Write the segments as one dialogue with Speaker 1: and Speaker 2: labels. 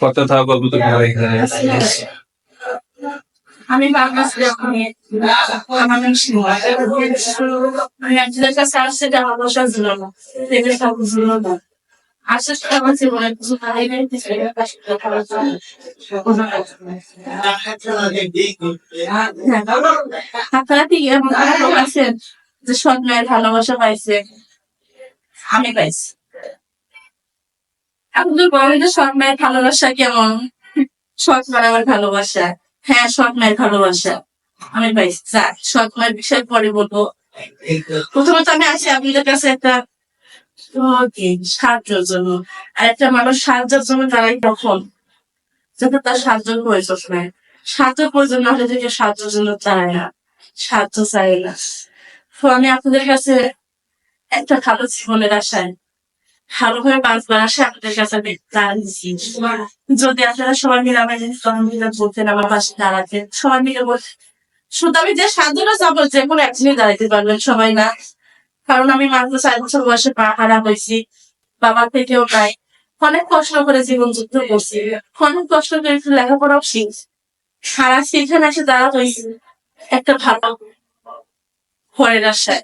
Speaker 1: করতে থাকো এখানে।
Speaker 2: আমি জন্য আপনারা কি এমন কোনো লোক আছেন? যে সৎ মায়ের ভালোবাসা পাইছে আমি পাইছি। আপনাদের বলেন যে সৎ মায়ের ভালোবাসা কেমন? সৎ মানে আমার ভালোবাসা। হ্যাঁ সৎ মায়ের ভালোবাসা। আমি পাইছি যাক সৎ মায়ের বিষয় পরে বলব। প্রথমত আমি আসি আপনাদের কাছে একটা সাহায্যের জন্য। আর একটা মানুষ সাহায্যের জন্য দাঁড়াই তখন যাতে তার সাহায্য প্রয়োজন হয়। সাহায্য প্রয়োজন না হলে থেকে সাহায্যের জন্য দাঁড়ায় না। সাহায্য চাই না। তো আমি আপনাদের কাছে একটা ভালো জীবনের আশায় ভালোভাবে বাঁচবার আশায় আপনাদের কাছে আমি দাঁড়িয়েছি যদি আপনারা সবাই মিলে আমার সবাই মিলে বলতেন আমার পাশে দাঁড়াতে, সবাই মিলে বলতে। শুধু আমি যে সাহায্যটা চাবো যে কোনো একদিনে দাঁড়াতে পারবেন সবাই না। কারণ আমি মাত্র চার বছর বয়সে পা হারা হয়েছি, বাবা থেকেও নাই অনেক কষ্ট করে জীবন যুদ্ধ করছি, অনেক কষ্ট করে একটু লেখাপড়াও শিখছি। সারা সেখানে এসে দাঁড়া হয়েছি একটা ভালো পরের আশায়,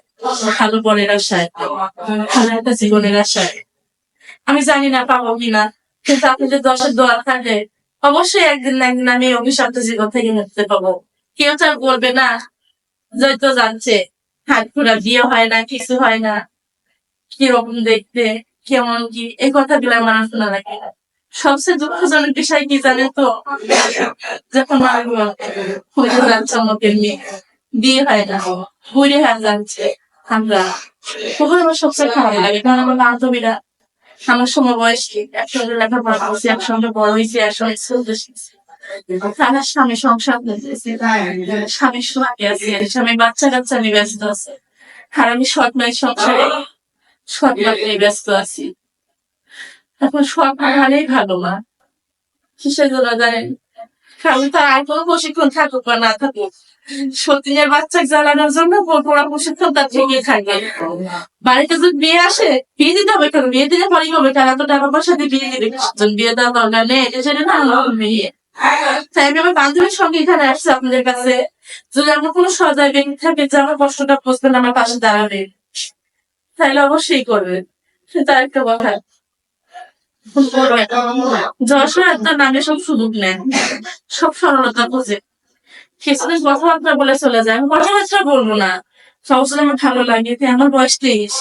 Speaker 2: ভালো পরের আশায়, ভালো একটা জীবনের আশায়। আমি জানি না, পাবো কিনা। কিন্তু আপনাদের দশের দোয়া থাকে, অবশ্যই একদিন না একদিন আমি অভিশপ্ত জীবন থেকে মুক্তি পাবো। কেউ তো বলবে না হয়তো জানছে হাত পুরা বিয়ে হয় না, কিছু হয় না। কীরকম দেখতে, কেমন কি, এই কথাগুলো আমার শোনা লাগে সবচেয়ে দুঃখজনক বিষয় কি জানে তো? যখন যাচ্ছে আমাদের মেয়ে বিয়ে হয় না, বুড়ি হয়ে যাচ্ছে। আমরা আমার সবচেয়ে খারাপ লাগে, কারণ আমার বান্ধবীরা আমার সমবয়সী একসঙ্গে লেখাপড়া করছি, একসঙ্গে বড় হয়েছি একসঙ্গে চলতে আমার স্বামী সংসার করতেছে স্বামীর সঙ্গে আছে স্বামী বাচ্চা কাচ্চা নিয়ে ব্যস্ত আছে। আর আমি সৎ মায়ের সংসারে সৎ মা ব্যস্ত আছি। এখন সৎ মা ভালো মা। কিসের জন্য জানেন? কারণ তার আর কোনো প্রশিক্ষণ থাকুক বা না থাকুক সতীনের বাচ্চা জ্বালানোর জন্য পড়া প্রশিক্ষণ তার থেকে থাকে বাড়িতে যদি বিয়ে আসে বিয়ে দিতে হবে কেন বিয়ে দিলে পরেই হবে কারণ এত টাকা পয়সা দিয়ে বিয়ে দিবে বিয়ে দেওয়া দরকার নেই এটা সেটা না বিয়ে তাই আমি আমার বান্ধবীর সঙ্গে এখানে আসছি আপনাদের কাছে যদি আমার কোনো সজায় ব্যক্তি থাকে যে আমার কষ্টটা বুঝবেন আমার পাশে দাঁড়াবে তাহলে অবশ্যই করবেন সেটা একটা কথা যশোর একটা নামে সব সুযোগ নেন সব সরলতা খুঁজে। কিছুদিন কথাবার্তা বলে চলে যায়। আমি কথাবার্তা বলব না। সবসময় আমার ভালো লাগে। আমার বয়স তেইশ।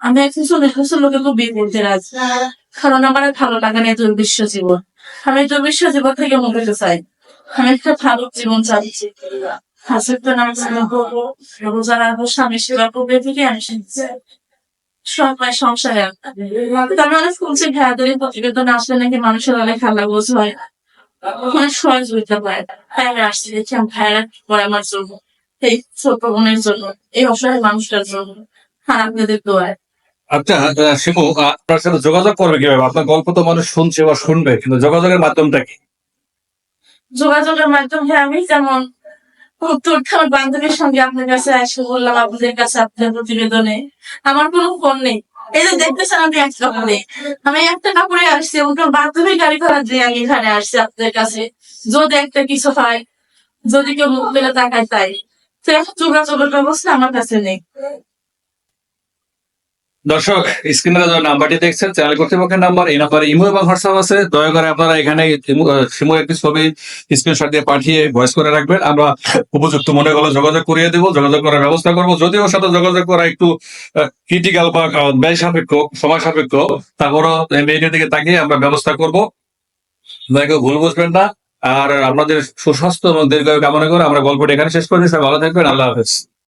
Speaker 2: আমি একজন চল্লিশ লোকে খুব বিয়ে করতে রাজি। কারণ আমার ভালো লাগে না দুর্বিশ্ব জীবন। আমি দুর্বিশ্ব জীবন থেকে মুক্তি চাই। আমি একটা ভালো জীবন চাচ্ছি। হাসির তো নাম স্বামী সেবা করবে থেকে আমি শিখছি সবাই সংসারে তো আমি অনেক শুনছি ভাইয়াদের প্রতিবেদন আসলে নাকি মানুষের অনেক খালা বোঝ হয়। অনেক সহযোগিতা পায় ভাইয়ারা আসছে দেখি ভাইয়ারা করে আমার জন্য এই ছোট বোনের জন্য এই অসহায় মানুষটার জন্য। আর আপনাদের দোয়ায়
Speaker 1: আচ্ছা আহ, আপনার সাথে যোগাযোগ করবে কীভাবে? আপনার গল্প তো মানুষ শুনছে বা শুনবে কিন্তু যোগাযোগের মাধ্যমটা কি?
Speaker 2: যোগাযোগের মাধ্যমে আমি যেমন উত্তর আমার বান্ধবীর সঙ্গে আপনার কাছে এসে বললাম, আপনাদের কাছে আপনার প্রতিবেদনে আমার কোনো ফোন নেই। এই যে দেখতেছেন, আমি এক কাপড়ে আমি একটা কাপড়ে আসছি ওটা বান্ধবী গাড়ি ভাড়া দিয়ে আমি এখানে আসছি আপনাদের কাছে। যদি একটা কিছু হয়, যদি কেউ মুখ পেলে তাকায় তাই। তো এখন যোগাযোগের ব্যবস্থা আমার কাছে নেই।
Speaker 1: দর্শক স্ক্রিনে যে নাম্বারটি দেখছেন, চ্যানেল কর্তৃপক্ষের নাম্বার, এই নাম্বারে ইমো এবং হোয়াটসঅ্যাপ আছে। দয়া করে আপনারা এখানে শিমুর একটি ছবি স্ক্রিনশট দিয়ে পাঠিয়ে ভয়েস করে রাখবেন। আমরা উপযুক্ত মনে করলে যোগাযোগ করিয়ে দেবো, যোগাযোগ করার ব্যবস্থা করব। যদিও সাথে যোগাযোগ করা একটু ক্রিটিক্যাল বা ব্যয় সাপেক্ষ সময় সাপেক্ষ তারপরও মেয়েদের দিকে তাকিয়ে আমরা ব্যবস্থা করব। কেউ ভুল বুঝবেন না। আর আপনাদের সুস্বাস্থ্য এবং দীর্ঘায়ু কামনা করে আমরা গল্পটি এখানে শেষ করে দিচ্ছি ভালো থাকবেন। আল্লাহ হাফেজ।